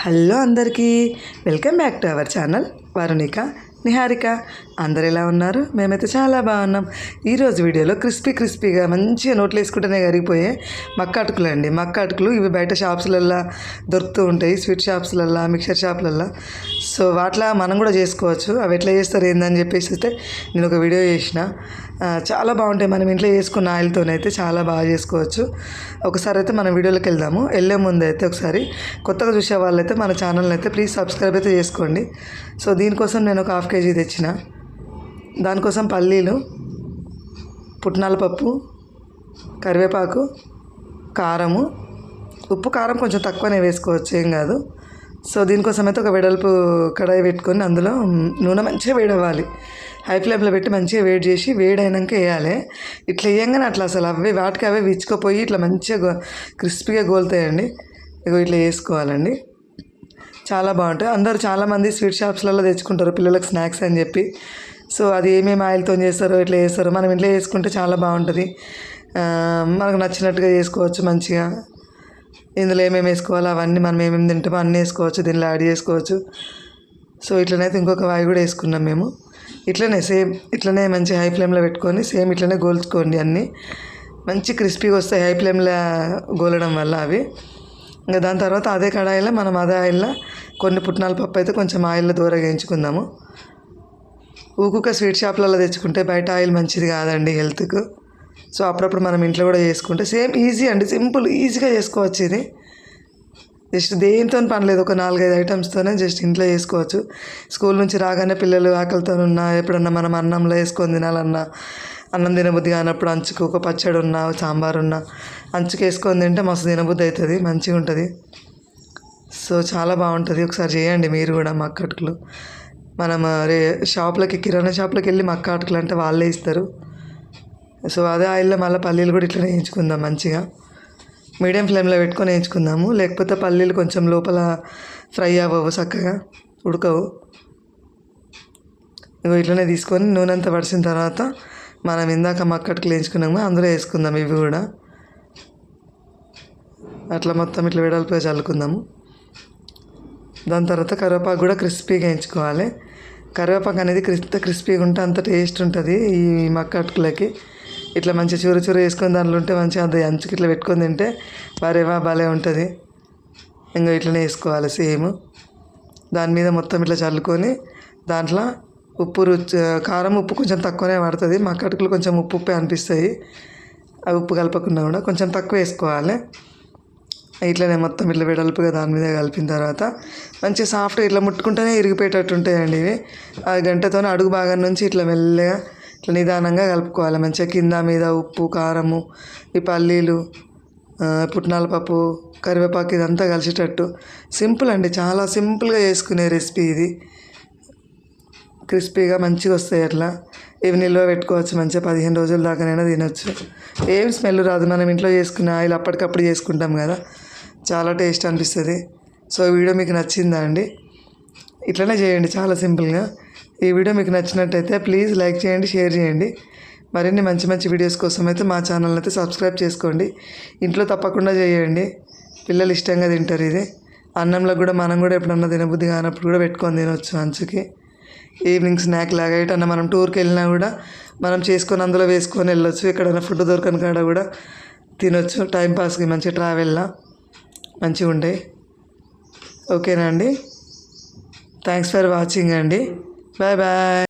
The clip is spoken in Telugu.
హలో అందరికీ. Welcome back to our channel Varunika Niharika. అందరు ఎలా ఉన్నారు? మేమైతే చాలా బాగున్నాం. ఈరోజు వీడియోలో క్రిస్పీ క్రిస్పీగా మంచిగా నోట్లు వేసుకుంటేనే కరిగిపోయే మక్క అటుకులు అండి మక్క అటుకులు ఇవి బయట షాప్స్లల్లో దొరుకుతూ ఉంటాయి స్వీట్ షాప్స్లల్లో మిక్సర్ షాప్లల్లో. సో వాటిలా మనం కూడా చేసుకోవచ్చు. అవి ఎట్లా చేస్తారు ఏందని చెప్పేసి అయితే నేను ఒక వీడియో చేసిన. చాలా బాగుంటాయి. మనం ఇంట్లో చేసుకున్న ఆయిల్తోనైతే చాలా బాగా చేసుకోవచ్చు. ఒకసారి అయితే మన వీడియోలోకి వెళ్దాము. వెళ్ళే ముందు అయితే ఒకసారి కొత్తగా చూసే వాళ్ళైతే మన ఛానల్ని అయితే ప్లీజ్ సబ్స్క్రైబ్ అయితే చేసుకోండి. సో దీనికోసం నేను ఒక హాఫ్ కేజీ తెచ్చిన. దానికోసం పల్లీలు పుట్నాల పప్పు కరివేపాకు కారము. ఉప్పు కారం కొంచెం తక్కువనే వేసుకోవచ్చు ఏం కాదు. సో దీనికోసం అయితే ఒక వెడల్పు కడాయి పెట్టుకొని అందులో నూనె మంచిగా వేడవ్వాలి. హై ఫ్లేమ్లో పెట్టి మంచిగా వేడి చేసి వేడైనాక వేయాలి. ఇట్లా వేయంగానే అట్లా అసలు అవే వాటికి అవే విచ్చుకుపోయి ఇట్లా మంచిగా క్రిస్పీగా గోలుతాయండి. ఇగో ఇట్లా వేసుకోవాలండి. చాలా బాగుంటాయి. అందరూ చాలామంది స్వీట్ షాప్స్లలో తెచ్చుకుంటారు పిల్లలకు స్నాక్స్ అని చెప్పి. సో అది ఏమేమి ఆయిల్తో చేస్తారో ఇట్లా చేస్తారో మనం ఇంట్లో చేసుకుంటే చాలా బాగుంటుంది. మనకు నచ్చినట్టుగా చేసుకోవచ్చు మంచిగా. ఇందులో ఏమేమి వేసుకోవాలో అవన్నీ మనం ఏమేమి తింటామో అన్నీ వేసుకోవచ్చు దీనిలో యాడ్ చేసుకోవచ్చు. సో ఇట్లనైతే ఇంకొక వాయి కూడా వేసుకున్నాం మేము. ఇట్లనే సేమ్ ఇట్లనే మంచి హై ఫ్లేమ్లో పెట్టుకొని సేమ్ ఇట్లనే గోల్చుకోండి అన్నీ. మంచి క్రిస్పీగా వస్తాయి హై ఫ్లేమ్లో గోలడం వల్ల అవి. ఇంకా దాని తర్వాత అదే కడాయిలో మనం అదే ఆయిల్లో కొన్ని పుట్నాల పప్పు అయితే కొంచెం ఆయిల్లో దూర వేయించుకుందాము. ఊకుక స్వీట్ షాప్లలో తెచ్చుకుంటే బయట ఆయిల్ మంచిది కాదండి హెల్త్కు. సో అప్పుడప్పుడు మనం ఇంట్లో కూడా చేసుకుంటే సేమ్ ఈజీ అండి సింపుల్ ఈజీగా చేసుకోవచ్చు ఇది. జస్ట్ దేనితో పనిలేదు ఒక నాలుగైదు ఐటమ్స్తోనే జస్ట్ ఇంట్లో చేసుకోవచ్చు. స్కూల్ నుంచి రాగానే పిల్లలు ఆకలితో ఉన్నా ఎప్పుడన్నా మనం అన్నంలో వేసుకొని తినాలన్నా అన్నం తినబుద్ధి కానప్పుడు అంచుకు ఒక పచ్చడి ఉన్నా సాంబార్ ఉన్నా అంచుకు వేసుకొని తింటే మస్తు తినబుద్ధి అవుతుంది మంచిగా ఉంటుంది. సో చాలా బాగుంటుంది. ఒకసారి చేయండి మీరు కూడా మక్క అటుకులు. మనం రే షాప్లకి కిరాణా షాప్లకి వెళ్ళి మక్క అటుకులు అంటే వాళ్ళే ఇస్తారు. సో అదే ఆయిల్లో మళ్ళీ పల్లీలు కూడా ఇట్లా వేయించుకుందాం మంచిగా. మీడియం ఫ్లేమ్లో పెట్టుకొని వేయించుకుందాము. లేకపోతే పల్లీలు కొంచెం లోపల ఫ్రై అవ్వవు చక్కగా ఉడకవు. ఇగో ఇట్లనే తీసుకొని నూనె అంతా పడిసిన తర్వాత మనం ఇందాక మక్కటికి వేయించుకున్నాము అందులో వేసుకుందాం ఇవి కూడా. అట్లా మొత్తం ఇట్లా వెడల్పుగా చల్లుకుందాము. దాని తర్వాత కరివేపాకు కూడా క్రిస్పీగా వేయించుకోవాలి. కరివేపాకు అనేది క్రిస్ క్రిస్పీగా ఉంటే అంత టేస్ట్ ఉంటుంది ఈ మక్క అటుకులకి ఇట్లా మంచి చూరు చూరు వేసుకొని దాంట్లో ఉంటే మంచిగా అది అంచుకి ఇట్లా పెట్టుకొని తింటే వారేవా భలే ఉంటుంది. ఇంకా ఇట్లనే వేసుకోవాలి సేమ్. దాని మీద మొత్తం ఇట్లా చల్లుకొని దాంట్లో ఉప్పు రుచి కారం ఉప్పు కొంచెం తక్కువనే పడుతుంది. మక్క అటుకులు కొంచెం ఉప్పు ఉప్పే అనిపిస్తాయి. అవి ఉప్పు కలపకుండా కూడా కొంచెం తక్కువ వేసుకోవాలి. ఇట్లనే మొత్తం ఇట్లా వెడల్పుగా దాని మీద కలిపిన తర్వాత మంచిగా సాఫ్ట్గా ఇట్లా ముట్టుకుంటేనే ఇరిగిపోయేటట్టు ఉంటాయండి ఇవి. ఆ గంటతోనే అడుగు భాగం నుంచి ఇట్లా మెల్లగా ఇట్లా నిదానంగా కలుపుకోవాలి. మంచిగా కింద మీద ఉప్పు కారము ఈ పల్లీలు పుట్నాల పప్పు కరివేపాకు ఇదంతా కలిసేటట్టు సింపుల్ అండి. చాలా సింపుల్గా చేసుకునే రెసిపీ ఇది. క్రిస్పీగా మంచిగా వస్తాయి అట్లా. ఇవి నిల్వ పెట్టుకోవచ్చు. మంచిగా పదిహేను రోజుల దాకానైనా తినొచ్చు. ఏం స్మెల్ రాదు. మనం ఇంట్లో చేసుకునే ఆయిల్ అప్పటికప్పుడు చేసుకుంటాం కదా. చాలా టేస్ట్ అనిపిస్తుంది. సో వీడియో మీకు నచ్చిందా అండి? ఇట్లనే చేయండి చాలా సింపుల్గా. ఈ వీడియో మీకు నచ్చినట్టయితే ప్లీజ్ లైక్ చేయండి షేర్ చేయండి. మరిన్ని మంచి మంచి వీడియోస్ కోసం అయితే మా ఛానల్ అయితే సబ్స్క్రైబ్ చేసుకోండి. ఇంట్లో తప్పకుండా చేయండి. పిల్లలు ఇష్టంగా తింటారు ఇది. అన్నంలో కూడా మనం కూడా ఎప్పుడన్నా తినబుద్ధి కానప్పుడు కూడా పెట్టుకొని తినవచ్చు అంచుకి ఈవినింగ్ స్నాక్ లాగా ఎటన్నా మనం టూర్కి వెళ్ళినా కూడా మనం చేసుకొని అందులో వేసుకొని వెళ్ళొచ్చు. ఎక్కడైనా ఫుడ్ దొరకని కాడ కూడా తినొచ్చు. టైంపాస్కి మంచిగా ట్రావెల్లా మంచిగా ఉంటాయి ఓకేనా అండి? థ్యాంక్స్ ఫర్ వాచింగ్ అండి బాయ్ బాయ్